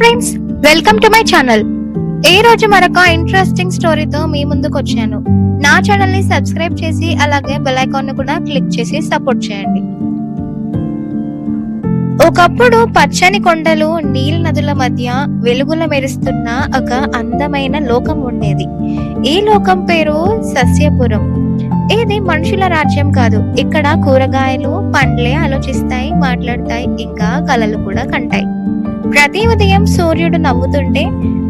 Friends welcome to my channel ఈ రోజు మరొక ఇంట్రెస్టింగ్ స్టోరీతో మీ ముందుకు వచ్చాను. నా ఛానల్ని సబ్స్క్రైబ్ చేసి అలాగే బెల్ ఐకాన్ను కూడా క్లిక్ చేసి సపోర్ట్ చేయండి. ఒకప్పుడు పచ్చని కొండలు నీల్ నదుల మధ్య వెలుగుల మెరుస్తున్న ఒక అందమైన లోకం ఉండేది. ఈ లోకం పేరు సస్యపురం. ఇది మనుషుల రాజ్యం కాదు. ఇక్కడ కూరగాయలు పండ్లే ఆలోచిస్తాయి మాట్లాడతాయి ఇంకా కలలు కూడా కంటాయి. ప్రతి ఉదయం సూర్యుడు నవ్వుతుంటే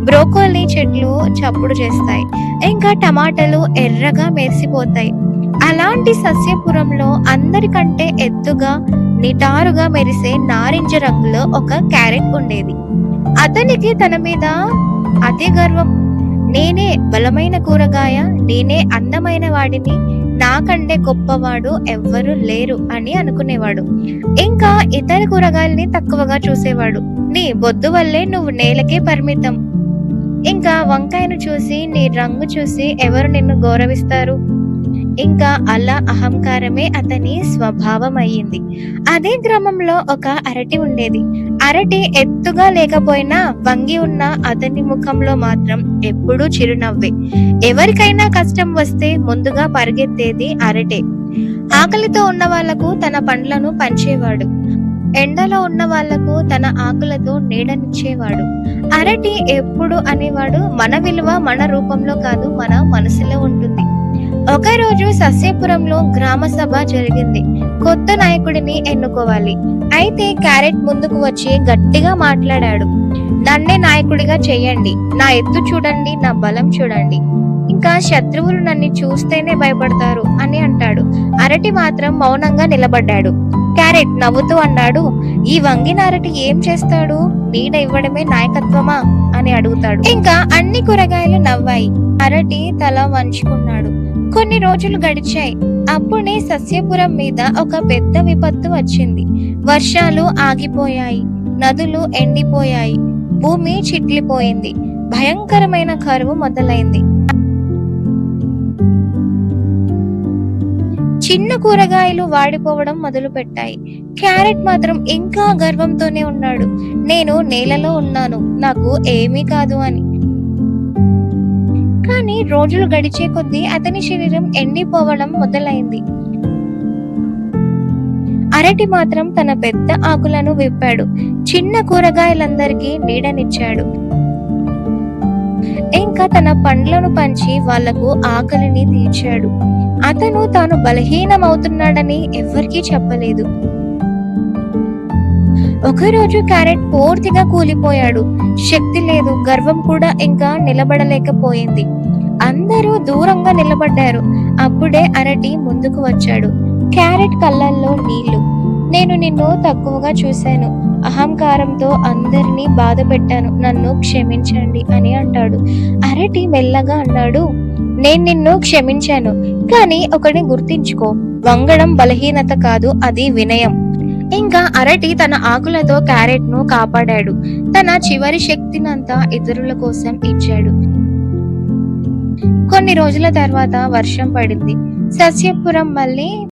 బ్రోకోలీ చెట్లు చప్పుడు చేస్తాయి. ఇంకా టమాటాలు ఎర్రగా మెరిసిపోతాయి. అలాంటి సస్యపురంలో అందరికంటే ఎత్తుగా నిటారుగా మెరిసే నారింజ రంగులో ఒక క్యారెట్ ఉండేది. అతనికి తన మీద అతి గర్వం. నేనే బలమైన కూరగాయ నేనే అందమైన వాడిని నాకంటే గొప్పవాడు ఎవ్వరు లేరు అని అనుకునేవాడు. ఇంకా ఇతర కూరగాయల్ని తక్కువగా చూసేవాడు. నీ బొద్దు వల్లే నువ్వు నేలకే పరిమితం. ఇంకా వంకాయను చూసి నీ రంగు చూసి ఎవరు నిన్ను గౌరవిస్తారు? ఇంకా అలా అహంకారమే అతని స్వభావం అయ్యింది అదే గ్రామంలో ఒక అరటి ఉండేది. అరటి ఎత్తుగా లేకపోయినా వంగి ఉన్న అతని ముఖంలో మాత్రం ఎప్పుడూ చిరునవ్వే. ఎవరికైనా కష్టం వస్తే ముందుగా పరిగెత్తేది అరటే. ఆకలితో ఉన్న వాళ్ళకు తన పండ్లను పంచేవాడు. ఎండలో ఉన్న వాళ్ళకు తన ఆకులతో నీడనిచ్చేవాడు. అరటి ఎప్పుడు అనేవాడు మన విలువ మన రూపంలో కాదు మన మనసులో ఉంటుంది. ఒక రోజు సస్యపురంలో గ్రామ సభ జరిగింది. కొత్త నాయకుడిని ఎన్నుకోవాలి. అయితే క్యారెట్ ముందుకు వచ్చి గట్టిగా మాట్లాడాడు. నన్నే నాయకుడిగా చేయండి. నా ఎత్తు చూడండి నా బలం చూడండి. ఇంకా శత్రువులు నన్ను చూస్తేనే భయపడతారు అని అంటాడు. అరటి మాత్రం మౌనంగా నిలబడ్డాడు. క్యారెట్ నవ్వుతూ అన్నాడు ఈ వంగిన అరటి ఏం చేస్తాడు? నీడ ఇవ్వడమే నాయకత్వమా? అని అడుగుతాడు. ఇంకా అన్ని కూరగాయలు నవ్వాయి. అరటి తల వంచుకున్నాడు. కొన్ని రోజులు గడిచాయి. అప్పుడే సస్యపురం మీద ఒక పెద్ద విపత్తు వచ్చింది. వర్షాలు ఆగిపోయాయి. నదులు ఎండిపోయాయి. భూమి చిట్లిపోయింది. భయంకరమైన కరువు మొదలైంది. చిన్న కూరగాయలు వాడిపోవడం మొదలు పెట్టాయి క్యారెట్ మాత్రం ఇంకా గర్వంతోనే ఉన్నాడు. నేను నేలలో ఉన్నాను. నాకు ఏమీ కాదు అని. కానీ రోజులు గడిచే కొద్దీ అతని శరీరం ఎండిపోవడం మొదలైంది. అరటి మాత్రం తన పెద్ద ఆకులను విప్పాడు. చిన్న కూరగాయలందరికీ నీడనిచ్చాడు. ఇంకా తన పండ్లను పంచి వాళ్ళకు ఆకలిని తీర్చాడు. అతను తాను బలహీనమవుతున్నాడని ఎవ్వరికీ చెప్పలేదు. ఒకరోజు క్యారెట్ పూర్తిగా కూలిపోయాడు. శక్తి లేదు గర్వం కూడా ఇంకా నిలబడలేకపోయింది. అందరూ దూరంగా నిలబడ్డారు. అప్పుడే అరటి ముందుకు వచ్చాడు. క్యారెట్ కళ్ళల్లో నీళ్ళు. నేను నిన్ను తక్కువగా చూశాను. అహంకారంతో అందరినీ బాధ పెట్టాను. నన్ను క్షమించండి అని అంటాడు. అరటి మెల్లగా అన్నాడు. నేను నిన్ను క్షమించాను. కానీ ఒకటి గుర్తించుకో. వంగడం బలహీనత కాదు అది వినయం. ఇంకా అరటి తన ఆకులతో క్యారెట్ను కాపాడాడు. తన చివరి శక్తినంతా ఇతరుల కోసం ఇచ్చాడు. కొన్ని రోజుల తర్వాత వర్షం పడింది. సస్యపురం మళ్ళీ